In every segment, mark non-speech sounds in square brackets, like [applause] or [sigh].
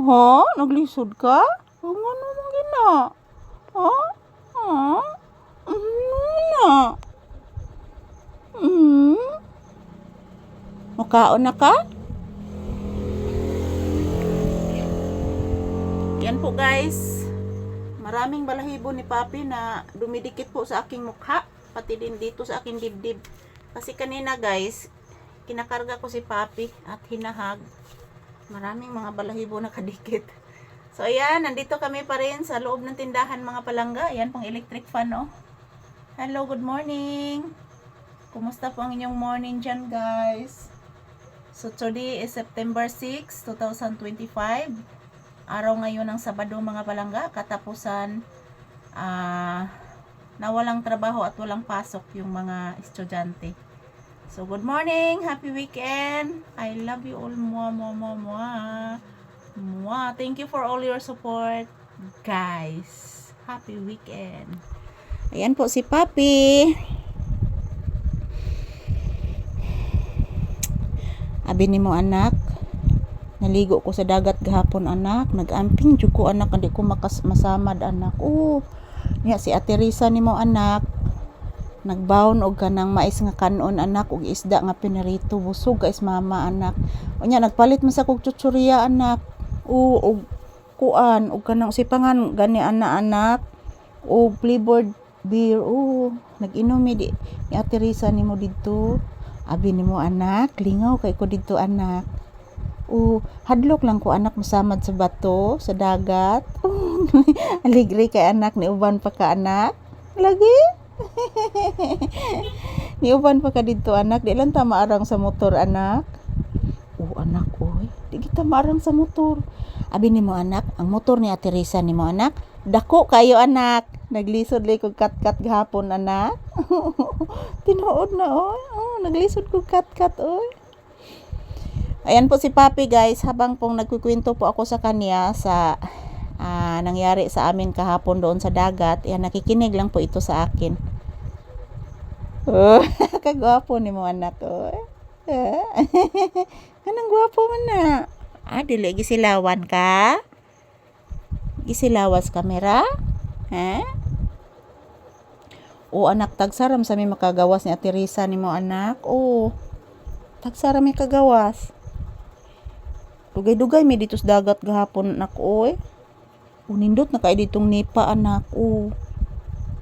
Ha? Naglisod ka? Ang ano mo gina? Ha? Ha? Ano na? Hmm? Makaon na ka? Yan po guys. Maraming balahibo ni Papi na dumidikit po sa aking mukha. Pati din dito sa aking dibdib. Kasi kanina guys, kinakarga ko si Papi at hinahag. Maraming mga balahibo na kadikit. So ayan, nandito kami pa rin sa loob ng tindahan mga palangga. Ayan pang electric fan oh. Hello, good morning. Kumusta po ang inyong morning dyan guys? So today is September 6, 2025. Araw ngayon ng Sabado mga palangga, katapusan ah na walang trabaho at walang pasok yung mga estudyante. So good morning, happy weekend. I love you all mua mua mua mua. Mua. Thank you for all your support, guys. Happy weekend. Ayan po si Papi. Abi ni mo anak, naligo ko sa dagat gahapon anak, nagamping jud ko anak, hindi ko makas masamad anak. Oo. Niya si Ate Risa ni mo anak, nagbaon og kanang mais nga kanon anak ug isda nga pinarito busog guys mama anak. Unya nagpalit man sa kog chuchuriya anak. Oo og kuan og kanang sipangan gani ana anak og flavored beer. Oo, nag-inom mi di ni Ate Risa nimo didto. Abi nimo anak, lingaw kay ko didto anak. Oo, hadlok lang ko anak masamad sa bato, sa dagat. [laughs] Aligre kay anak ni uban pa ka anak. Lagi. [laughs] ni uban pa ka didto anak, di lang ta maarang sa motor anak. Oo anak oy, di kita maarang sa motor. Abi nimo anak, ang motor ni Ate Risa nimo anak, dako kayo anak. Naglisod lay kog kat-kat gahapon anak. [laughs] Tinuod na oy. Oh, naglisod kog kat-kat oy. Ayan po si Papi guys, habang pong nagkukwento po ako sa kanya sa ah, nangyari sa amin kahapon doon sa dagat, yan nakikinig lang po ito sa akin. Oh, [laughs] kagwapo ni mo anak ko. Ah, [laughs] Anong gwapo man na? Ah, dili gisilawan ka? Gisilawas kamera? Ha? O anak tagsaram sa mi makagawas ni Ate Risa ni mo anak. O. Tagsaram mi kagawas. Dugay-dugay mi dito sa dagat gahapon anak oy. O nindot na kay ditong nipa anak. O.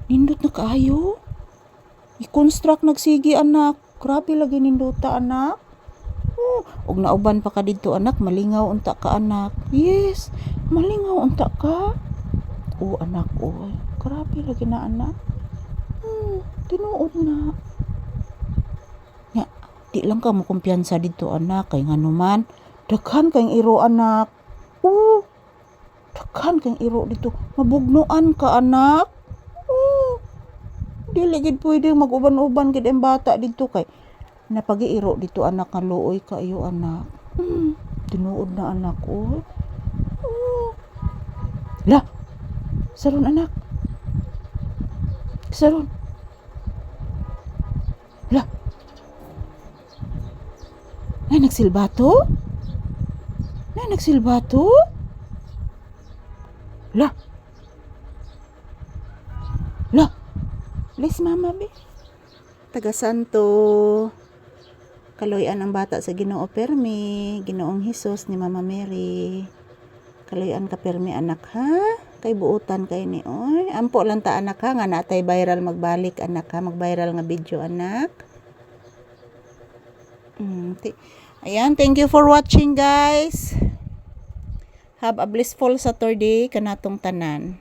Nindot na kaayo. I-construct nagsigi anak. Grabe lagi nindota anak. Oh, og nauban pa ka dito anak, malingaw unta ka anak. Yes, malingaw unta ka. Oh anak, oh. Grabe lagi na anak. Hmm, tinuod na. Nya, di lang ka mo kumpiyansa dito anak, kay nga naman, daghan kang iro anak. Oh, daghan kang iro dito. Mabugnuan ka anak. Dili gid pwede mag-uban-uban gid ang bata dito kay napag-iiro dito anak nga luoy kayo anak. Hmm, tinuod na anak oh. Oh. La. Saron anak. Saron. La. Nay nagsilbato? Nay nagsilbato? La. Mama be. Taga Santo. Kaloyan ang bata sa Ginoo Permi, Ginoong Hesus ni Mama Mary. Kaloyan ka Permi anak ha? Kay buutan kay ni oy. Ampo lang ta anak ha nga natay viral magbalik anak ha, mag-viral nga video anak. Mm, Ayan, thank you for watching guys. Have a blissful Saturday kanatong tanan.